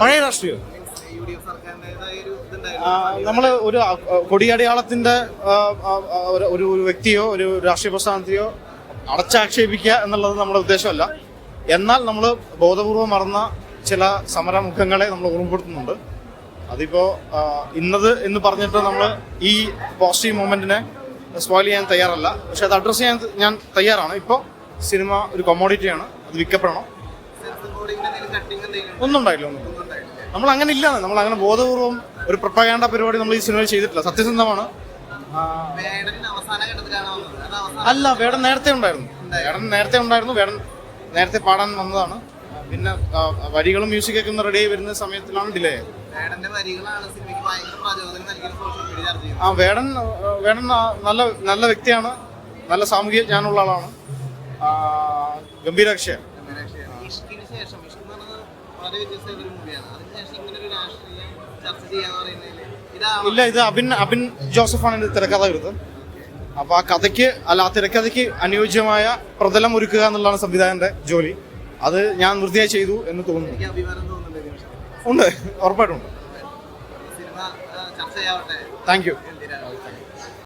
പഴയ രാഷ്ട്രീയം സർക്കാരിന്റെതായ ഒരു കൊടിയടയാളത്തിന്റെ ഒരു- ഒരു വ്യക്തിയോ ഒരു രാഷ്ട്രീയ പ്രസ്ഥാനത്തെയോ അടച്ചാക്ഷേപിക്കുക എന്നുള്ളത് നമ്മുടെ ഉദ്ദേശമല്ല. എന്നാൽ നമ്മൾ ബോധപൂർവം മറന്ന ചില സമരമുഖങ്ങളെ നമ്മൾ ഓർമ്മപ്പെടുത്തുന്നുണ്ട്. അതിപ്പോ ഇന്നത് എന്ന് പറഞ്ഞിട്ട് നമ്മൾ ഈ പോസിറ്റീവ് മൂമെന്റിനെ സ്പോയിൽ ചെയ്യാൻ തയ്യാറല്ല. പക്ഷെ അത് അഡ്രസ് ചെയ്യാൻ ഞാൻ തയ്യാറാണ്. ഇപ്പോൾ സിനിമ ഒരു കൊമോഡിറ്റിയാണ് അത് വിൽക്കപ്പെടണം. ഒന്നും ഉണ്ടായില്ല ഒന്നും. നമ്മൾ അങ്ങനെ ഇല്ല നമ്മൾ അങ്ങനെ ബോധപൂർവം ഒരു പ്രപ്പകാണ്ട പരിപാടി നമ്മൾ ഈ സിനിമയിൽ ചെയ്തിട്ടില്ല. സത്യസന്ധമാണ്. അല്ല വേടൻ നേരത്തെ ഉണ്ടായിരുന്നു. വേടൻ നേരത്തെ ഉണ്ടായിരുന്നു. വേടൻ നേരത്തെ പാടാൻ വന്നതാണ്. പിന്നെ വരികളും മ്യൂസിക്കൊക്കെ ഒന്ന് റെഡി ആയി വരുന്ന സമയത്തിലാണ് ഡിലേ ആ വേടൻ വേടൻ നല്ല നല്ല വ്യക്തിയാണ്. നല്ല സാമൂഹിക ജ്ഞാനമുള്ള ആളാണ്. ആ, ശേഷം ഇഷ്ക് എന്ന് പറയുന്നത് വളരെ വ്യത്യസ്തമായ ഒരു മൂവിയാണ്. അതിനുശേഷം ഇങ്ങനെ ഒരു രാഷ്ട്രീയം ചർച്ച ചെയ്യാന്ന് പറയുന്നതിൽ ഇല്ല ഇത് അബിൻ അബിൻ ജോസഫാണ് ഇത് തിരക്കഥ വരുന്നത് അപ്പൊ ആ കഥയ്ക്ക് അല്ല ആ തിരക്കഥയ്ക്ക് അനുയോജ്യമായ പ്രതലം ഒരുക്കുക എന്നുള്ളതാണ് സംവിധായകന്റെ ജോലി. അത് ഞാൻ വൃത്തിയായി ചെയ്തു എന്ന് തോന്നുന്നു. ഉണ്ട് ഉറപ്പായിട്ടുണ്ട് താങ്ക് യു.